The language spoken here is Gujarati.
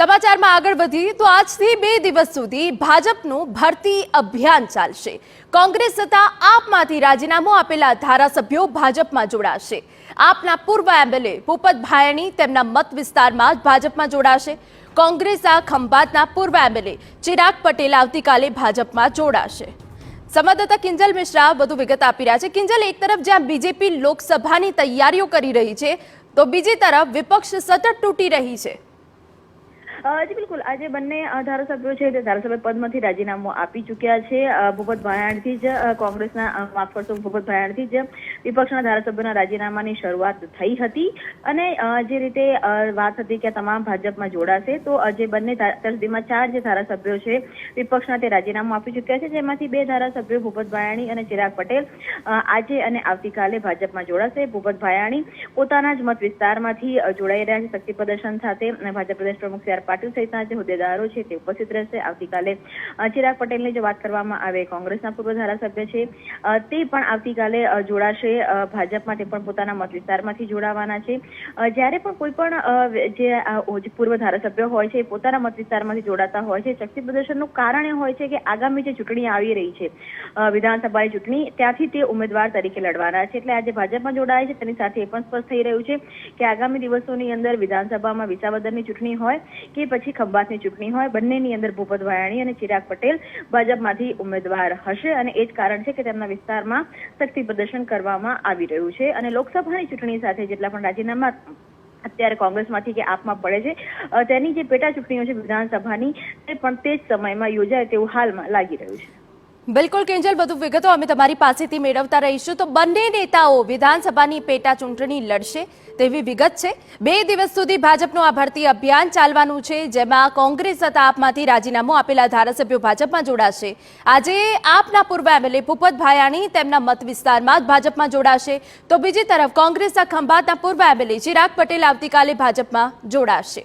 સમાચારમાં આગળ વધી તો આજથી બે દિવસ સુધી ભાજપનું ભરતી અભિયાન ચાલશે. કોંગ્રેસ તથા આપમાંથી રાજીનામું આપેલા ધારાસભ્યો ભાજપમાં જોડાશે. આપના પૂર્વ એમએલએ ભૂપત ભાયણી તેમના મત વિસ્તારમાં જ ભાજપમાં જોડાશે. કોંગ્રેસના ખંભાતના પૂર્વ એમએલએ ચિરાગ પટેલ આવતીકાલે ભાજપમાં જોડાશે. સંવાદદાતા કિંજલ મિશ્રા વધુ વિગત આપી રહ્યા છે. કિંજલ, એક તરફ જ્યાં બીજેપી લોકસભાની તૈયારીઓ કરી રહી છે, તો બીજી તરફ વિપક્ષ સતત તૂટી રહી છે. જી, બિલકુલ. આજે બંને ધારાસભ્યો છે તે ધારાસભ્ય પદમાંથી રાજીનામું આપી ચૂક્યા છે. ભૂપત ભાયાણથી જ કોંગ્રેસના માફ કરશો, ભૂપત ભાયાણથી જ વિપક્ષના ધારાસભ્યોના રાજીનામાની શરૂઆત થઈ હતી. અને જે રીતે વાત હતી કે તમામ ભાજપમાં જોડાશે, તો જે બંને તરફીમાં ચાર જે ધારાસભ્યો છે વિપક્ષના તે રાજીનામું આપી ચૂક્યા છે. જેમાંથી બે ધારાસભ્યો ભૂપત ભાયાણી અને ચિરાગ પટેલ આજે અને આવતીકાલે ભાજપમાં જોડાશે. ભૂપત ભાયાણી પોતાના જ મત વિસ્તારમાંથી જોડાઈ રહ્યા છે. શક્તિ પ્રદર્શન સાથે ભાજપ પ્રદેશ પ્રમુખ સી આર પાટીલ સહિતના જે હોદ્દેદારો છે તે ઉપસ્થિત રહેશે. આવતીકાલે ચિરાગ પટેલની જો વાત કરવામાં આવે, કોંગ્રેસના પૂર્વ ધારાસભ્ય છે તે પણ આવતીકાલે જોડાશે. ભાજપ માટે પણ પોતાના મત વિસ્તારમાંથી જોડાવાના છે. જ્યારે પણ કોઈ પણ જે પૂર્વ ધારાસભ્ય હોય છે પોતાના મત વિસ્તારમાંથી જોડાતા હોય છે શક્તિ પ્રદર્શનનું કારણ એ હોય છે કે આગામી જે ચૂંટણી આવી રહી છે વિધાનસભાની ચૂંટણી, ત્યાંથી તે ઉમેદવાર તરીકે લડવાના છે. એટલે આજે ભાજપમાં જોડાય છે, તેની સાથે એ પણ સ્પષ્ટ થઈ રહ્યું છે કે આગામી દિવસોની અંદર વિધાનસભામાં વિસાવદરની ચૂંટણી હોય કે પછી ખંભાતની ચૂંટણી હોય, બંનેની અંદર ભૂપત વાયાણી અને ચિરાગ પટેલ ભાજપમાંથી ઉમેદવાર હશે અને એ જ કારણ છે કે તેમના વિસ્તારમાં શક્તિ પ્રદર્શન કરવામાં આવી રહ્યું છે અને લોકસભાની ચૂંટણી સાથે જેટલા પણ રાજીનામા અત્યારે કોંગ્રેસમાંથી કે આપમાં પડે છે તેની જે પેટા ચૂંટણીઓ છે વિધાનસભાની, તે પણ તે જ સમયમાં યોજાય તેવું હાલમાં લાગી રહ્યું છે. બિલકુલ કેન્જલ વધુ વિગતો અમે તમારી પાસેથી મેળવતા રહીશું. તો બંને નેતાઓ વિધાનસભાની પેટા ચૂંટણી લડશે તેવી વિગત છે. બે દિવસ સુધી ભાજપનું આ ભરતી અભિયાન ચાલવાનું છે, જેમાં કોંગ્રેસ તથા આપમાંથી રાજીનામું આપેલા ધારાસભ્યો ભાજપમાં જોડાશે. આજે આપના પૂર્વ એમએલએ ભૂપત ભાયાણી તેમના મત વિસ્તારમાં જ ભાજપમાં જોડાશે. તો બીજી તરફ કોંગ્રેસના ખંભાતના પૂર્વ એમએલએ ચિરાગ પટેલ આવતીકાલે ભાજપમાં જોડાશે.